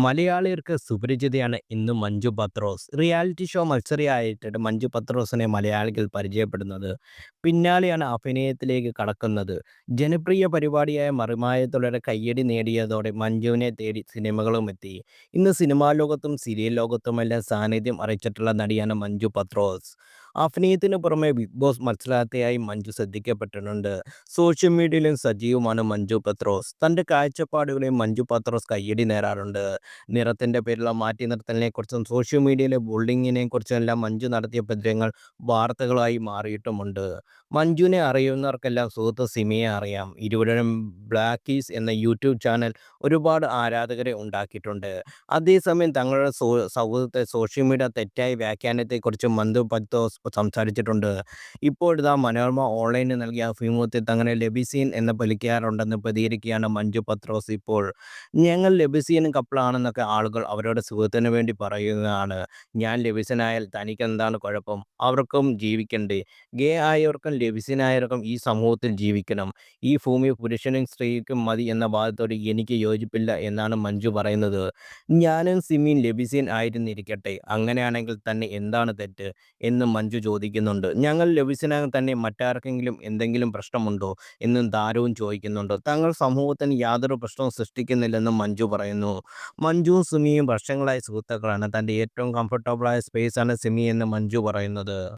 മലയാളികൾക്ക് സുപരിചിതയാണ് ഇന്ന് മഞ്ജു പത്രോസ്. റിയാലിറ്റി ഷോ മത്സരിയായിട്ട് മഞ്ജു പത്രോസിനെ മലയാളികൾ പരിചയപ്പെടുന്നത്. പിന്നാലെയാണ് അഭിനയത്തിലേക്ക് കടക്കുന്നത്. ജനപ്രിയ പരിപാടിയായ മറിമായത്തിലൂടെ കയ്യടി നേടിയതോടെ മഞ്ജുവിനെ തേടി സിനിമകളും എത്തി ഇന്ന് സിനിമാ ലോകത്തും സീരിയൽ ലോകത്തുമെല്ലാം സാന്നിധ്യം അറിയിച്ചിട്ടുള്ള നടിയാണ് മഞ്ജു പത്രോസ്. അഭിനയത്തിന് പുറമെ ബിഗ് ബോസ് മത്സരാർത്ഥിയായി മഞ്ജു ശ്രദ്ധിക്കപ്പെട്ടിട്ടുണ്ട്. സോഷ്യൽ മീഡിയയിലും സജീവമാണ് മഞ്ജു പത്രോസ്. തന്റെ കാഴ്ചപ്പാടുകളിൽ മഞ്ജു പത്രോസ് കയ്യടി നേരാറുണ്ട് നിറത്തിന്റെ പേരിലുള്ള മാറ്റി നിർത്തലിനെക്കുറിച്ചും സോഷ്യൽ മീഡിയയിലെ ബുള്ളിങ്ങിനെക്കുറിച്ചും എല്ലാം മഞ്ജു നടത്തിയ പ്രതികരണങ്ങൾ വാർത്തകളായി മാറിയിട്ടുമുണ്ട്. മഞ്ജുവിനെ അറിയുന്നവർക്കെല്ലാം സുഹൃത്ത് സിമിയെ അറിയാം. ഇരുവരും ബ്ലാക്കീസ് എന്ന യൂട്യൂബ് ചാനൽ ഒരുപാട് ആരാധകരെ ഉണ്ടാക്കിയിട്ടുണ്ട്. അതേസമയം തങ്ങളുടെ സൗഹൃദത്തെ സോഷ്യൽ മീഡിയ തെറ്റായ വ്യാഖ്യാനത്തെക്കുറിച്ച് മന്ദു പത്രോസ് സംസാരിച്ചിട്ടുണ്ട്. ഇപ്പോഴിതാ മനോരമ ഓൺലൈനിൽ നൽകിയ അഭിമുഖത്തിൽ തങ്ങളെ ലെബിസീൻ എന്ന വിളിക്കാറുണ്ടെന്ന് പ്രതികരിക്കുകയാണ് മഞ്ജു പത്രോസ് ഇപ്പോൾ. ഞങ്ങൾ ലെബിസീനും കപ്പിളാണെന്നൊക്കെ ആളുകൾ അവരുടെ സുഖത്തിനു വേണ്ടി പറയുന്നതാണ്. ഞാൻ ലെബിസനായാൽ തനിക്ക് എന്താണ് കുഴപ്പം? അവർക്കും ജീവിക്കണ്ടേ? ഗേ ആയവർക്കും ലെസ്ബിയനായവർക്കും ഈ സമൂഹത്തിൽ ജീവിക്കണം. ഈ ഭൂമി പുരുഷനും സ്ത്രീക്കും മതി എന്ന വാദത്തോട് എനിക്ക് യോജിപ്പില്ല എന്നാണ് മഞ്ജു പറയുന്നത്. ഞാനും സിമിയും ലെബിസീൻ ആയിരുന്നിരിക്കട്ടെ. അങ്ങനെയാണെങ്കിൽ തന്നെ എന്താണ് തെറ്റ്? എന്ന് മഞ്ജു ചോദിക്കുന്നുണ്ട്. ഞങ്ങൾ ലവിസിനകം തന്നെ മറ്റാർക്കെങ്കിലും എന്തെങ്കിലും പ്രശ്നമുണ്ടോ? എന്നും താരവും ചോദിക്കുന്നുണ്ട്. തങ്ങൾ സമൂഹത്തിന് യാതൊരു പ്രശ്നവും സൃഷ്ടിക്കുന്നില്ലെന്നും മഞ്ജു പറയുന്നു. മഞ്ജുവും സിമിയും വർഷങ്ങളായി സുഹൃത്തുക്കളാണ്. തന്റെ ഏറ്റവും കംഫർട്ടബിളായ സ്പേസാണ് സിമി എന്ന് മഞ്ജു പറയുന്നത്.